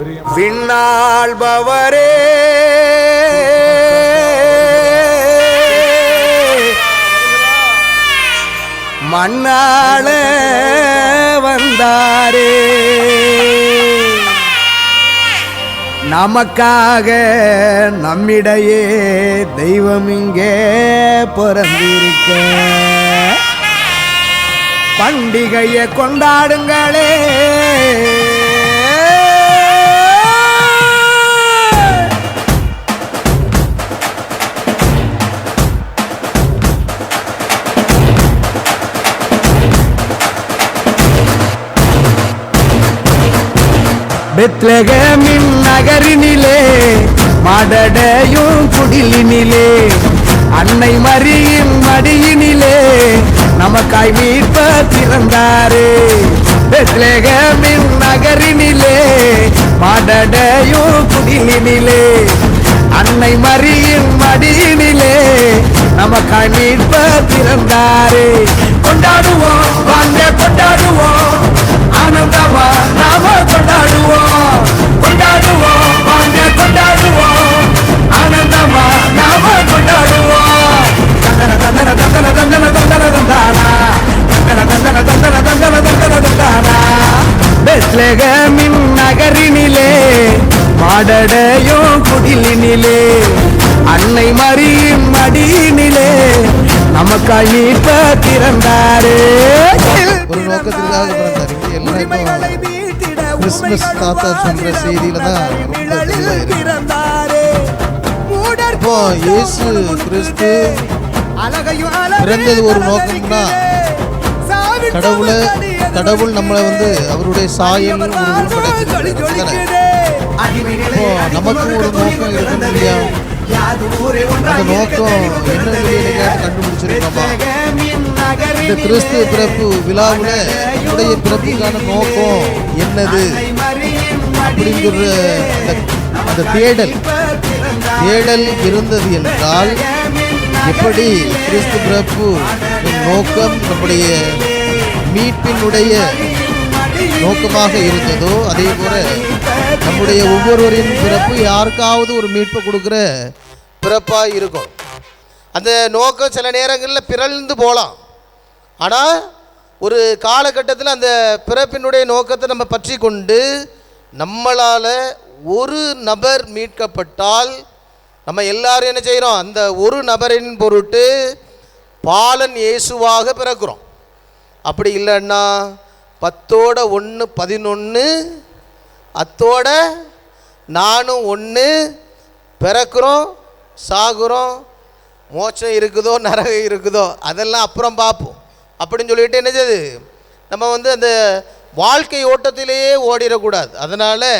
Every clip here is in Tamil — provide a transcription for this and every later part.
விண்ணாள்பவரே. மண்ணாள வந்தாரே. நமக்காக நம்மிடையே தெய்வம் இங்கே பிறந்திருக்க. பண்டிகையை கொண்டாடுங்களே. பெத்லகமின் நகரினிலே மடடையும் குடிலினிலே அன்னை மரியின் மடியினிலே நமக்காய் மீட்ப திறந்தாரே. பெத்லகமின் நகரினிலே மடடையும் குடிலினிலே அன்னை மரியின் மடியினிலே நமக்காய் மீட்ப திறந்தாரே. கொண்டாடுவோம் வாங்க கொண்டாடுவோம் ஆனந்தமா நாம கொண்டாடுவோம். தந்தன தந்தன தந்தன தந்தன தந்தன பெத்லகமின் நகரினிலே மாடடையும் குடிலினிலே அன்னை மரியின் மடியினிலே நமக்காய் மீட்ப திறந்தாரே ஒரு நோக்கத்திற்காக பிறந்தார் எல்லாருக்கும் கிறிஸ்மஸ் தாத்தா சொல்ற செய்தியில தான். இப்போ இயேசு கிறிஸ்து பிறந்தது ஒரு நோக்கம்னா கடவுளை கடவுள் நம்மளை வந்து அவருடைய சாயல் இப்போ நமக்கு ஒரு நோக்கம் இருக்கும் இல்லையா அந்த நோக்கம் என்னன்னு சொல்லி என்னைக்காவது கண்டுபிடிச்சிருக்கோமா இந்த கிறிஸ்து பிறப்பு விழாவில் உடைய பிறப்புக்கான நோக்கம் என்னது? அப்படிங்கிற அந்த அந்த தேடல். தேடல் இருந்தது என்றால் எப்படி கிறிஸ்து பிறப்பு நோக்கம் நம்முடைய மீட்பினுடைய நோக்கமாக இருந்ததோ அதே போல நம்முடைய ஒவ்வொருவரின் பிறப்பு யாருக்காவது ஒரு மீட்பு கொடுக்குற பிறப்பாக இருக்கும். அந்த நோக்கம் சில நேரங்களில் பிறழ்ந்து போகலாம் ஆனால் ஒரு காலகட்டத்தில் அந்த பிறப்பினுடைய நோக்கத்தை நம்ம பற்றி கொண்டு நம்மளால் ஒரு நபர் மீட்கப்பட்டால் நம்ம எல்லாரும் என்ன செய்கிறோம் அந்த ஒரு நபரின் பொருட்டு பாலன் இயேசுவாக பிறக்கிறோம். அப்படி இல்லைன்னா பத்தோட ஒன்று பதினொன்று அத்தோட நானும் ஒன்று பிறக்கிறோம் சாகுறோம் மோட்சம் இருக்குதோ நரகம் இருக்குதோ அதெல்லாம் அப்புறம் பார்ப்போம். அப்படின்னு சொல்லிட்டு என்னது நம்ம வந்து அந்த வாழ்க்கை ஓட்டத்திலேயே ஓடிடக்கூடாது. அதனால்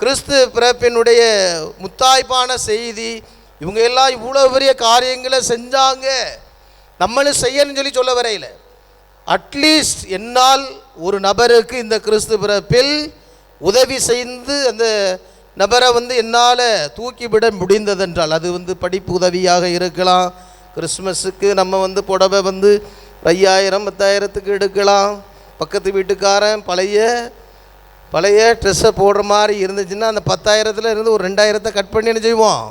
கிறிஸ்து பிறப்பினுடைய முத்தாய்ப்பான செய்தி இவங்க எல்லாம் இவ்வளோ பெரிய காரியங்களை செஞ்சாங்க. நம்மளும் செய்யணும்னு சொல்லி சொல்ல வரையில். அட்லீஸ்ட் என்னால் ஒரு நபருக்கு இந்த கிறிஸ்து பிறப்பில் உதவி செய்து அந்த நபரை வந்து என்னால் தூக்கிவிட முடிந்ததென்றால் அது வந்து படிப்பு உதவியாக இருக்கலாம் கிறிஸ்மஸுக்கு நம்ம வந்து புடவை வந்து ஐயாயிரம் பத்தாயிரத்துக்கு எடுக்கலாம். பக்கத்து வீட்டுக்காரன் பழைய பழைய ட்ரெஸ்ஸை போடுற மாதிரி இருந்துச்சுன்னா அந்த பத்தாயிரத்தில் இருந்து ஒரு ரெண்டாயிரத்தை கட் பண்ணி என்ன செய்வோம்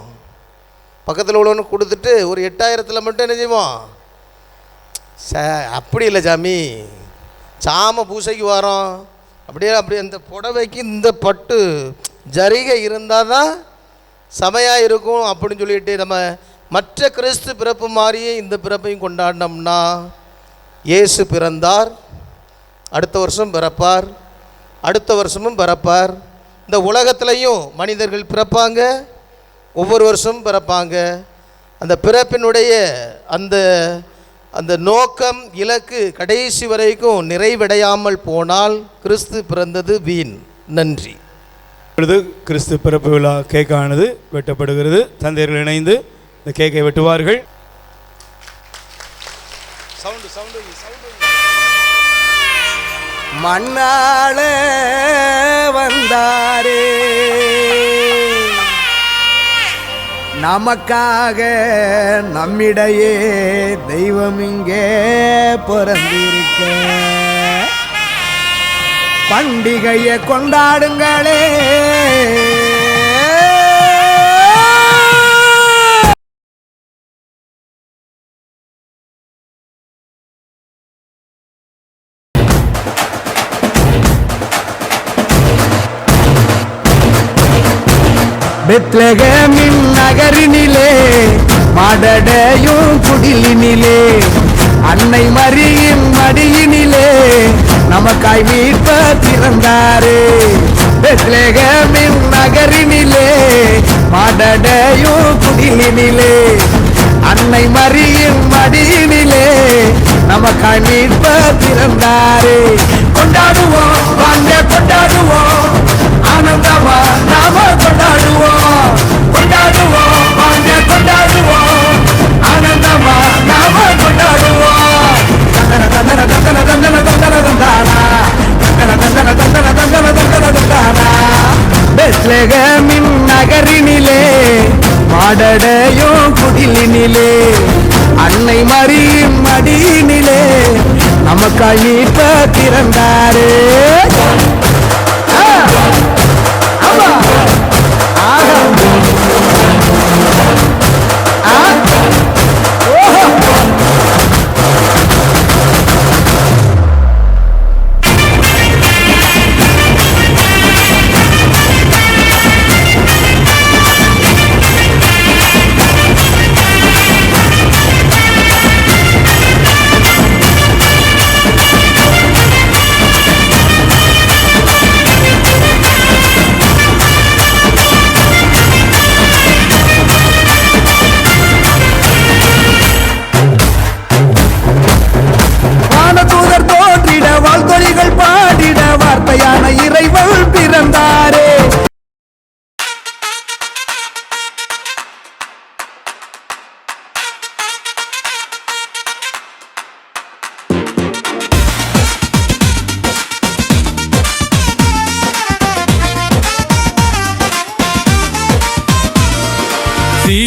பக்கத்தில் உள்ளவனுக்கு கொடுத்துட்டு ஒரு எட்டாயிரத்தில் மட்டும் என்ன செய்வோம் ச அப்படி இல்லை சாமி. சாம பூசைக்கு வரோம். அப்படியே அப்படி அந்த புடவைக்கு இந்த பட்டு ஜரிகை இருந்தால் தான் செமையாக இருக்கும் அப்படின்னு சொல்லிட்டு நம்ம மற்ற கிறிஸ்து பிறப்பு மாதிரியே இந்த பிறப்பையும் கொண்டாடினோம்னா இயேசு பிறந்தார் அடுத்த வருஷம் பிறப்பார் அடுத்த வருஷமும் பிறப்பார். இந்த உலகத்துலேயும் மனிதர்கள் பிறப்பாங்க ஒவ்வொரு வருஷமும் பிறப்பாங்க. அந்த பிறப்பினுடைய அந்த அந்த நோக்கம் இலக்கு கடைசி வரைக்கும் நிறைவடையாமல் போனால் கிறிஸ்து பிறந்தது வீண். நன்றி. இப்பொழுது கிறிஸ்து பிறப்பு விழா கேக்கானது வெட்டப்படுகிறது. தந்தையர்கள் இணைந்து இந்த கேக்கை வெட்டுவார்கள். Sound sound sound. மண்ணாள வந்தாரே. நமக்காக நம்மிடையே தெய்வம் இங்கே பிறந்திருக்க. பண்டிகையை கொண்டாடுங்களே. பெத்லகமின் நகரினிலே மடடையும் குடிலினிலே அன்னை மரியின் மடியினிலே நமக்காய் மீட்ப திறந்தாரே பெத்லகமின் நகரினிலே மடடையும் குடிலினிலே அன்னை மரியின் மடியினிலே நமக்காய் மீட்ப திறந்தாரே கொண்டாடுவோம் வாங்க கொண்டாடுவோம். ஆனந்தமா நாம கொண்டாடுவோம். நமக்காய் மீட்ப திறந்தாரே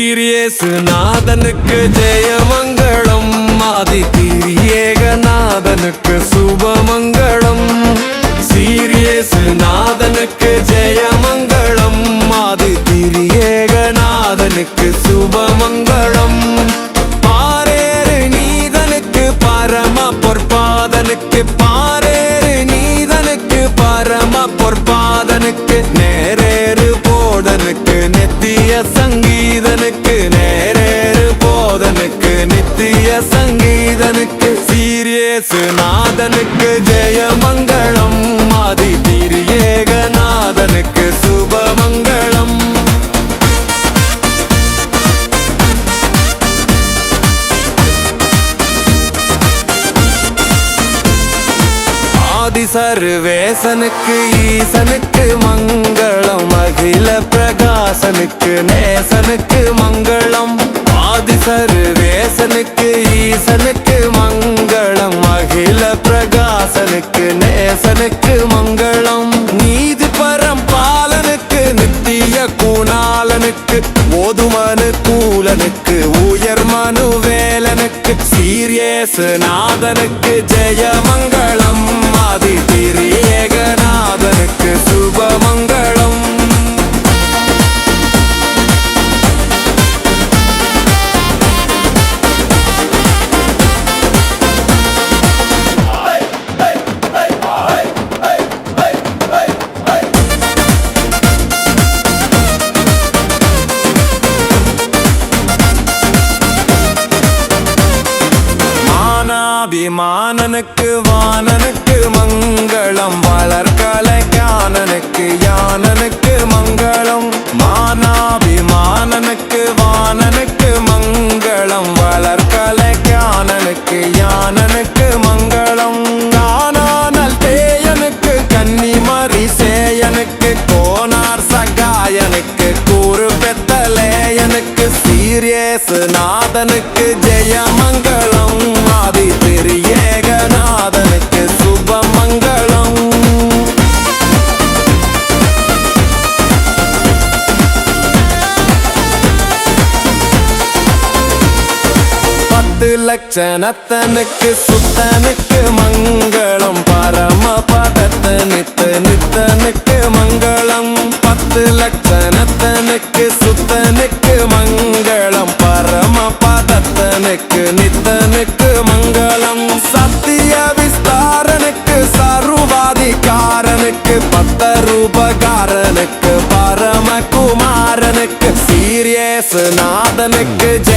சீரியேசு நாதனுக்கு ஜெயமங்கலம். ஆதி ஏகநாதனுக்கு சுபமங்கலம். சீரியேசு நாதனுக்கு ஜெயமங்கலம். ஆதி ஏகநாதனுக்கு சுபமங்களம் சர்வேசனுக்கு ஈசனுக்கு மங்களம் அகில பிரகாசனுக்கு நேசனுக்கு மங்களம். ஆதி சர்வேசனுக்கு ஈசனுக்கு மங்களம் அகில பிரகாசனுக்கு நேசனுக்கு மங்களம். நீதி பரம் பாலனுக்கு நித்திய குணாலனுக்கு ஓதுமனு கூலனுக்கு உயர்மனு வேலனுக்கு சீரியேசு நாதனுக்கு ஜெய அபிமானனுக்கு வானனுக்கு மங்களம் வளர்கலை கானனுக்கு யானனுக்கு லட்சணத்தனுக்கு சுத்தனுக்கு மங்களம் பரம பதத்தனுக்கு நித்தனுக்கு மங்களம். பத்து லட்சணத்தனுக்கு சுத்தனுக்கு மங்களம் பரம பதத்தனுக்கு நித்தனுக்கு மங்களம். சத்திய விஸ்தாரனுக்கு சர்வாதிகாரனுக்கு பத்த ரூபகாரனுக்கு பரம குமாரனுக்கு இயேசுநாதனுக்கு ஜெயமங்க